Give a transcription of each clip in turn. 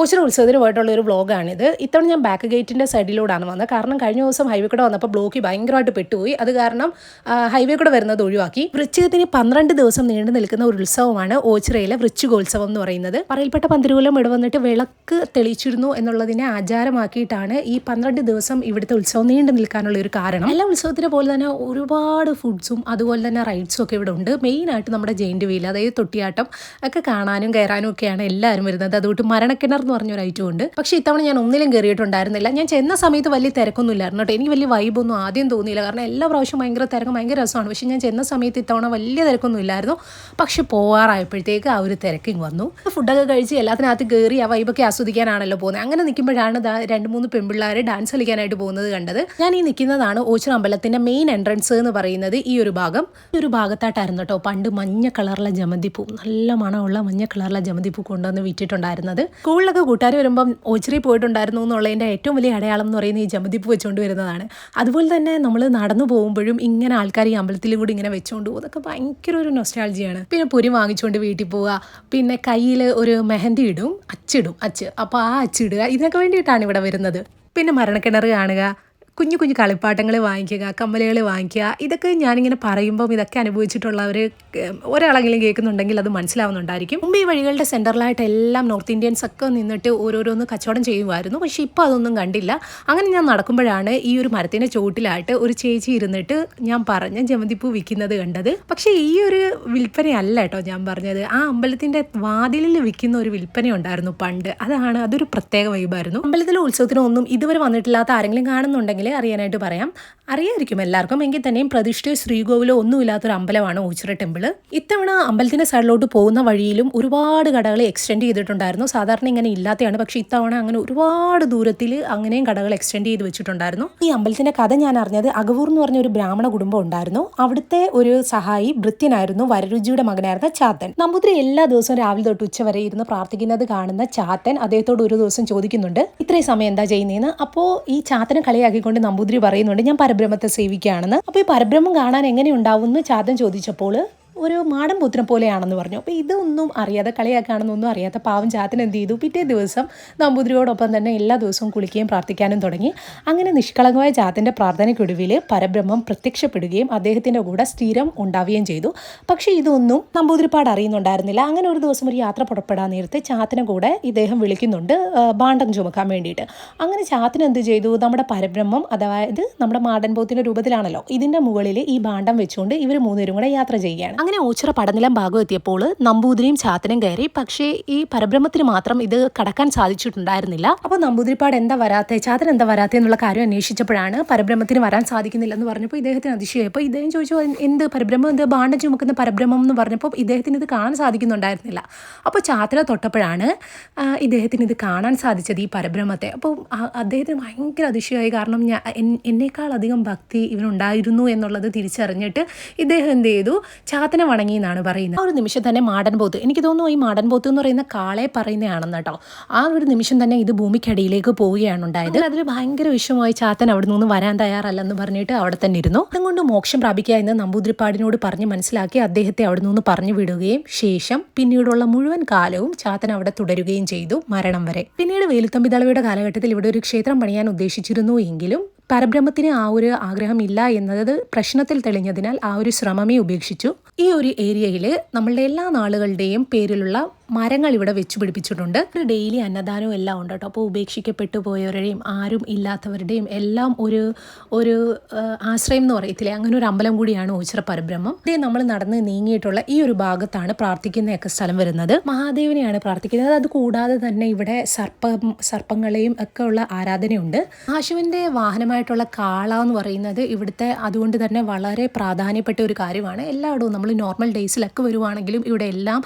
ഓച്ചിറ ഉത്സവത്തിന് പോയിട്ടുള്ള ഒരു വ്ളോഗാണിത് ഇത്തവണ ഞാൻ ബാക്ക് ഗേറ്റിന്റെ സൈഡിലൂടെയാണ് വന്നത്. കാരണം കഴിഞ്ഞ ദിവസം ഹൈവേ കൂടെ വന്നപ്പോൾ ബ്ലോക്ക് ഭയങ്കരമായിട്ട് പെട്ടുപോയി. അത് കാരണം ഹൈവേ കൂടെ വരുന്നത് ഒഴിവാക്കി. വൃശ്ചികത്തിന് പന്ത്രണ്ട് ദിവസം നീണ്ടു നിൽക്കുന്ന ഒരു ഉത്സവമാണ് ഓച്ചിറയിലെ വൃശ്ചികോത്സവം എന്ന് പറയുന്നത്. പറയിൽപ്പെട്ട പന്തിരുകൂലം ഇവിടെ വന്നിട്ട് വിളക്ക് തെളിയിച്ചിരുന്നു എന്നുള്ളതിനെ ആചാരമാക്കിയിട്ടാണ് ഈ പന്ത്രണ്ട് ദിവസം ഇവിടുത്തെ ഉത്സവം നീണ്ടു നിൽക്കാനുള്ള ഒരു കാരണം. എല്ലാ ഉത്സവത്തിനെ പോലെ തന്നെ ഒരുപാട് ഫുഡ്സും അതുപോലെ തന്നെ റൈഡ്സും ഒക്കെ ഇവിടെ ഉണ്ട്. മെയിനായിട്ട് നമ്മുടെ ജെയിന്റ് വീൽ അതായത് തൊട്ടിയാട്ടം ഒക്കെ കാണാനും കയറാനും ഒക്കെയാണ് എല്ലാവരും വരുന്നത്. അതുകൊണ്ട് മരണക്കിണർ എന്ന് പറഞ്ഞൊരു ഐറ്റം ഉണ്ട്. പക്ഷേ ഇത്തവണ ഞാൻ ഒന്നിലും കയറിയിട്ടുണ്ടായിരുന്നില്ല ഞാൻ ചെന്ന സമയത്ത് വലിയ തിരക്കൊന്നും ഇല്ലായിരുന്നു കേട്ടോ. എനിക്ക് വലിയ വൈബൊന്നും ആദ്യം തോന്നിയില്ല. കാരണം എല്ലാ പ്രാവശ്യം ഭയങ്കര തിരക്കും ഭയങ്കര രസമാണ്. പക്ഷേ ഞാൻ ചെന്ന സമയത്ത് ഇത്തവണ വലിയ തിരക്കൊന്നും ഇല്ലായിരുന്നു പക്ഷെ പോവാറായപ്പോഴത്തേക്ക് ആ ഒരു തിരക്കിങ് വന്നു. ഫുഡൊക്കെ കഴിച്ച് എല്ലാത്തിനകത്ത് കയറി ആ വൈബൊക്കെ ആസ്വദിക്കാനാണല്ലോ പോകുന്നത്. അങ്ങനെ നിൽക്കുമ്പോഴാണ് രണ്ട് മൂന്ന് പെൺപിള്ളേർ ഡാൻസ് കളിക്കാനായിട്ട് പോകുന്നത് കണ്ടത്. ഞാൻ ഈ നിൽക്കുന്നതാണ് ഓച്ചിറ അമ്പലത്തിന്റെ മെയിൻ എൻട്രൻസ് എന്ന് പറയുന്നത് ഈ ഒരു ഭാഗം. ഈ ഒരു ഭാഗത്തായിട്ടായിരുന്നു കേട്ടോ പണ്ട് മഞ്ഞ കളറിലെ ജമന്തിപ്പൂ. നല്ല മണമുള്ള മഞ്ഞ കളറിലെ ജമന്തിപ്പൂ കൊണ്ടുവന്ന് വിറ്റിട്ടുണ്ടായിരുന്നത്. സ്കൂളിലൊക്കെ കൂട്ടുകാർ വരുമ്പം ഓച്ചിറി പോയിട്ടുണ്ടായിരുന്നു എന്നുള്ളതിന്റെ ഏറ്റവും വലിയ അടയാളം എന്ന് പറയുന്നത് ഈ ജമന്തിപ്പൂ വെച്ചുകൊണ്ട് വരുന്നതാണ്. അതുപോലെ തന്നെ നമ്മൾ നടന്നു പോകുമ്പോഴും ഇങ്ങനെ ആൾക്കാർ ഈ അമ്പലത്തിൽ കൂടി ഇങ്ങനെ വെച്ചുകൊണ്ട് പോകും. അതൊക്കെ ഭയങ്കര ഒരു നൊസ്റ്റാൾജിയാണ് പിന്നെ പൊരി വാങ്ങിച്ചുകൊണ്ട് വീട്ടിൽ പോവുക. പിന്നെ കയ്യിൽ ഒരു മെഹന്തി ഇടും അച്ചിടും അച്ച്. അപ്പോൾ ആ അച്ചിടുക ഇതിനൊക്കെ വേണ്ടിയിട്ടാണ് ഇവിടെ വരുന്നത്. പിന്നെ മരണക്കിണർ കാണുക കുഞ്ഞു കുഞ്ഞു കളിപ്പാട്ടങ്ങൾ വാങ്ങിക്കുക കമ്മലുകൾ വാങ്ങിക്കുക ഇതൊക്കെ ഞാനിങ്ങനെ പറയുമ്പം ഇതൊക്കെ അനുഭവിച്ചിട്ടുള്ളവർ ഒരാളെങ്കിലും കേൾക്കുന്നുണ്ടെങ്കിൽ അത് മനസ്സിലാവുന്നുണ്ടായിരിക്കും. മുമ്പ് ഈ വഴികളുടെ സെന്ററിലായിട്ട് എല്ലാം നോർത്ത് ഇന്ത്യൻസ് ഒക്കെ നിന്നിട്ട് ഓരോരോന്ന് കച്ചവടം ചെയ്യുമായിരുന്നു. പക്ഷേ ഇപ്പോൾ അതൊന്നും കണ്ടില്ല. അങ്ങനെ ഞാൻ നടക്കുമ്പോഴാണ് ഈ ഒരു മരത്തിന്റെ ചുവട്ടിലായിട്ട് ഒരു ചേച്ചി ഇരുന്നിട്ട് ഞാൻ പറഞ്ഞ ജമന്തിപ്പൂ വിൽക്കുന്നത് കണ്ടത്. പക്ഷേ ഈ ഒരു വിൽപ്പനയല്ല കേട്ടോ ഞാൻ പറഞ്ഞത്. ആ അമ്പലത്തിന്റെ വാതിലിൽ വിൽക്കുന്ന ഒരു വിൽപ്പന ഉണ്ടായിരുന്നു പണ്ട്. അതാണ് അതൊരു പ്രത്യേക വൈബായിരുന്നു അമ്പലത്തിലെ ഉത്സവത്തിനൊന്നും ഇതുവരെ വന്നിട്ടില്ലാത്ത ആരെങ്കിലും കാണുന്നുണ്ടെങ്കിൽ അറിയാനായിട്ട് പറയാം. അറിയായിരിക്കും എല്ലാവർക്കും. എങ്കിൽ തന്നെയും പ്രതിഷ്ഠയോ ശ്രീകോവിലോ ഒന്നുമില്ലാത്തൊരു അമ്പലമാണ് ഓച്ചിറ ടെമ്പിൾ. ഇത്തവണ അമ്പലത്തിന്റെ സൈഡിലോട്ട് പോകുന്ന വഴിയിലും ഒരുപാട് കടകൾ എക്സ്റ്റെൻഡ് ചെയ്തിട്ടുണ്ടായിരുന്നു. സാധാരണ ഇങ്ങനെ ഇല്ലാത്തതാണ് പക്ഷേ ഇത്തവണ അങ്ങനെ ഒരുപാട് ദൂരത്തിൽ അങ്ങനെയും കടകൾ എക്സ്റ്റെൻഡ് ചെയ്ത് വെച്ചിട്ടുണ്ടായിരുന്നു. ഈ അമ്പലത്തിന്റെ കഥ ഞാൻ അറിഞ്ഞത് അകവൂർ എന്ന് പറഞ്ഞ ഒരു ബ്രാഹ്മണ കുടുംബം ഉണ്ടായിരുന്നു. അവിടുത്തെ ഒരു സഹായി ഭൃത്യനായിരുന്നു. വരരുചിയുടെ മകനായിരുന്ന ചാത്തൻ. നമ്പൂതിരി എല്ലാ ദിവസവും രാവിലെ തൊട്ട് ഉച്ച വരെ ഇരുന്ന് പ്രാർത്ഥിക്കുന്നത് കാണുന്ന ചാത്തൻ അദ്ദേഹത്തോട് ഒരു ദിവസം ചോദിക്കുന്നുണ്ട് ഇത്രയും സമയം എന്താ ചെയ്യുന്നതെന്ന് അപ്പോൾ ഈ ചാത്തനെ കളിയാക്കിക്കൊണ്ട് നമ്പൂതിരി പറയുന്നുണ്ട് ഞാൻ പരബ്രഹ്മത്തെ സേവിക്കുകയാണെന്ന്. അപ്പോൾ ഈ പരബ്രഹ്മം കാണാൻ എങ്ങനെ ഉണ്ടാവും എന്ന് ചാദം ചോദിച്ചപ്പോൾ ഒരു മാടൻ പുത്രം പോലെയാണെന്ന് പറഞ്ഞു. അപ്പോൾ ഇതൊന്നും അറിയാതെ കളിയാക്കുകയാണെന്നൊന്നും അറിയാത്ത പാവം ചാത്തൻ എന്ത് ചെയ്തു? പിറ്റേ ദിവസം നമ്പൂതിരിയോടൊപ്പം തന്നെ എല്ലാ ദിവസവും കുളിക്കുകയും പ്രാർത്ഥിക്കാനും തുടങ്ങി. അങ്ങനെ നിഷ്കളങ്കമായ ചാത്തന്റെ പ്രാർത്ഥനയ്ക്കൊടുവിൽ പരബ്രഹ്മം പ്രത്യക്ഷപ്പെടുകയും അദ്ദേഹത്തിന്റെ കൂടെ സ്ഥിരം ഉണ്ടാവുകയും ചെയ്തു. പക്ഷേ ഇതൊന്നും നമ്പൂതിരിപ്പാട് അറിയുന്നുണ്ടായിരുന്നില്ല. അങ്ങനെ ഒരു ദിവസം ഒരു യാത്ര പുറപ്പെടാൻ നേരത്തെ ചാത്തിനെ കൂടെ ഇദ്ദേഹം വിളിക്കുന്നുണ്ട് ബാണ്ടം ചുമക്കാൻ വേണ്ടിയിട്ട്. അങ്ങനെ ചാത്തിന് എന്ത് ചെയ്തു? നമ്മുടെ പരബ്രഹ്മം അതായത് നമ്മുടെ മാടൻ പോത്തിന്റെ രൂപത്തിലാണല്ലോ ഇതിന്റെ മുകളിൽ ഈ ബാണ്ടം വെച്ചുകൊണ്ട് ഇവർ മൂന്നുപേരും കൂടെ യാത്ര ചെയ്യുകയാണ്. അങ്ങനെ ഓച്ചിറ പടനിലം ഭാഗം എത്തിയപ്പോൾ നമ്പൂതിരിയും ചാത്തനും കയറി. പക്ഷേ ഈ പരബ്രഹ്മത്തിന് മാത്രം ഇത് കടക്കാൻ സാധിച്ചിട്ടുണ്ടായിരുന്നില്ല. അപ്പോൾ നമ്പൂതിരിപ്പാട് എന്താ വരാത്തെ ചാത്തൻ എന്താ വരാത്തെ എന്നുള്ള കാര്യം അന്വേഷിച്ചപ്പോഴാണ് പരബ്രഹ്മത്തിന് വരാൻ സാധിക്കുന്നില്ല എന്ന് പറഞ്ഞപ്പോൾ ഇദ്ദേഹത്തിന് അതിശയപ്പോൾ ഇദ്ദേഹം ചോദിച്ചു എന്ത് പരബ്രഹ്മം? എന്ത് ഭാണ്ഡം ചുമക്കുന്ന പരബ്രഹ്മം എന്ന് പറഞ്ഞപ്പോൾ ഇദ്ദേഹത്തിന് ഇത് കാണാൻ സാധിക്കുന്നുണ്ടായിരുന്നില്ല. അപ്പോൾ ചാത്തന തൊട്ടപ്പോഴാണ് ഇദ്ദേഹത്തിന് ഇത് കാണാൻ സാധിച്ചത് ഈ പരബ്രഹ്മത്തെ. അപ്പോൾ അദ്ദേഹത്തിന് ഭയങ്കര അതിശയമായി. കാരണം ഞാൻ എന്നേക്കാൾ അധികം ഭക്തി ഇവനുണ്ടായിരുന്നു എന്നുള്ളത് തിരിച്ചറിഞ്ഞിട്ട് ഇദ്ദേഹം എന്ത് ചെയ്തു? ചാത്തനെ വണങ്ങി എന്നാണ് പറയുന്നത്. ആ ഒരു നിമിഷം തന്നെ മാടൻ പോത്ത് എനിക്ക് തോന്നുന്നു ഈ മാടൻ പോത്ത് എന്ന് പറയുന്ന കാളെ പറയുന്നതാണെന്ന് കേട്ടോ. ആ ഒരു നിമിഷം തന്നെ ഇത് ഭൂമിക്കടിയിലേക്ക് പോവുകയാണ് ഉണ്ടായത്. അതിൽ ഭയങ്കര വിഷമമായി ചാത്തൻ അവിടെ നിന്ന് വരാൻ തയ്യാറല്ലെന്ന് പറഞ്ഞിട്ട് അവിടെ തന്നെ ഇരുന്നു. അതുകൊണ്ട് മോക്ഷം പ്രാപിക്കുക എന്ന് നമ്പൂതിരിപ്പാടിനോട് പറഞ്ഞ് മനസ്സിലാക്കി അദ്ദേഹത്തെ അവിടെ നിന്ന് പറഞ്ഞു വിടുകയും ശേഷം പിന്നീടുള്ള മുഴുവൻ കാലവും ചാത്തൻ അവിടെ തുടരുകയും ചെയ്തു മരണം വരെ. പിന്നീട് വേലുത്തമ്പി ദളവയുടെ കാലഘട്ടത്തിൽ ഇവിടെ ഒരു ക്ഷേത്രം പണിയാൻ ഉദ്ദേശിച്ചിരുന്നു എങ്കിലും പരബ്രഹ്മത്തിന് ആ ഒരു ആഗ്രഹം ഇല്ല എന്നത് പ്രശ്നത്തിൽ തെളിഞ്ഞതിനാൽ ആ ഒരു ശ്രമമേ ഉപേക്ഷിച്ചു. ഈ ഒരു ഏരിയയിൽ നമ്മളുടെ എല്ലാ നാളുകളുടെയും പേരിലുള്ള മരങ്ങൾ ഇവിടെ വെച്ച് പിടിപ്പിച്ചിട്ടുണ്ട്. ഒരു ഡെയിലി അന്നദാനവും എല്ലാം ഉണ്ട് കേട്ടോ. അപ്പോൾ ഉപേക്ഷിക്കപ്പെട്ടു പോയവരുടെയും ആരും ഇല്ലാത്തവരുടെയും എല്ലാം ഒരു ഒരു ആശ്രയം എന്ന് പറയത്തില്ലേ? അങ്ങനെ ഒരു അമ്പലം കൂടിയാണ് ഓച്ചിറ പരബ്രഹ്മം. ഇതേ നമ്മൾ നടന്ന് നീങ്ങിയിട്ടുള്ള ഈ ഒരു ഭാഗത്താണ് പ്രാർത്ഥിക്കുന്നതൊക്കെ സ്ഥലം വരുന്നത്. മഹാദേവനെയാണ് പ്രാർത്ഥിക്കുന്നത്. അത് കൂടാതെ തന്നെ ഇവിടെ സർപ്പം സർപ്പങ്ങളെയും ഒക്കെ ഉള്ള ആരാധനയുണ്ട്. ആശുവിന്റെ വാഹനമായിട്ടുള്ള കാള എന്ന് പറയുന്നത് ഇവിടുത്തെ അതുകൊണ്ട് തന്നെ വളരെ പ്രാധാന്യപ്പെട്ട ഒരു കാര്യമാണ്. എല്ലായിടവും നമ്മൾ നോർമൽ ഡേയ്സിലൊക്കെ വരുവാണെങ്കിലും ഇവിടെ എല്ലാം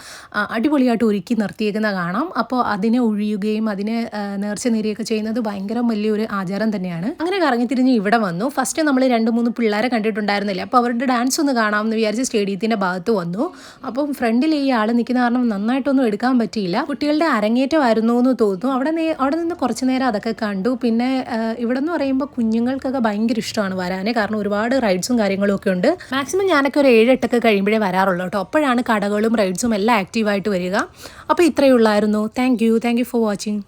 അടിപൊളിയായിട്ട് ഒരുക്കി നിർത്തിയേക്കുന്ന കാണാം. അപ്പോൾ അതിനെ ഒഴിയുകയും അതിനെ നേർച്ച നേരിയൊക്കെ ചെയ്യുന്നത് ഭയങ്കര വലിയൊരു ആചാരം തന്നെയാണ്. അങ്ങനെ കറങ്ങി തിരിഞ്ഞ് ഇവിടെ വന്നു. ഫസ്റ്റ് നമ്മൾ രണ്ട് മൂന്ന് പിള്ളേരെ കണ്ടിട്ടുണ്ടായിരുന്നില്ല. അപ്പോൾ അവരുടെ ഡാൻസ് ഒന്ന് കാണാമെന്ന് വിചാരിച്ച് സ്റ്റേഡിയത്തിന്റെ ഭാഗത്ത് വന്നു. അപ്പം ഫ്രണ്ടിൽ ഈ ആൾ നിൽക്കുന്ന കാരണം നന്നായിട്ടൊന്നും എടുക്കാൻ പറ്റിയില്ല. കുട്ടികളുടെ അരങ്ങേറ്റമായിരുന്നു എന്ന് തോന്നുന്നു. അവിടെ അവിടെ നിന്ന് കുറച്ച് നേരം അതൊക്കെ കണ്ടു. പിന്നെ ഇവിടെ എന്ന് പറയുമ്പോൾ കുഞ്ഞുങ്ങൾക്കൊക്കെ ഭയങ്കര ഇഷ്ടമാണ് വരാൻ കാരണം ഒരുപാട് റൈഡ്സും കാര്യങ്ങളും ഒക്കെ ഉണ്ട്. മാക്സിമം ഞാനൊക്കെ ഒരു ഏഴ് എട്ടൊക്കെ കഴിയുമ്പോഴേ വരാറുള്ളൂ കേട്ടോ. അപ്പോഴാണ് കടകളും റൈഡ്സും എല്ലാം ആക്റ്റീവായിട്ട് വരിക. അപ്പോൾ ഇത്രയേ ഉള്ളായിരുന്നു. Thank you thank you for watching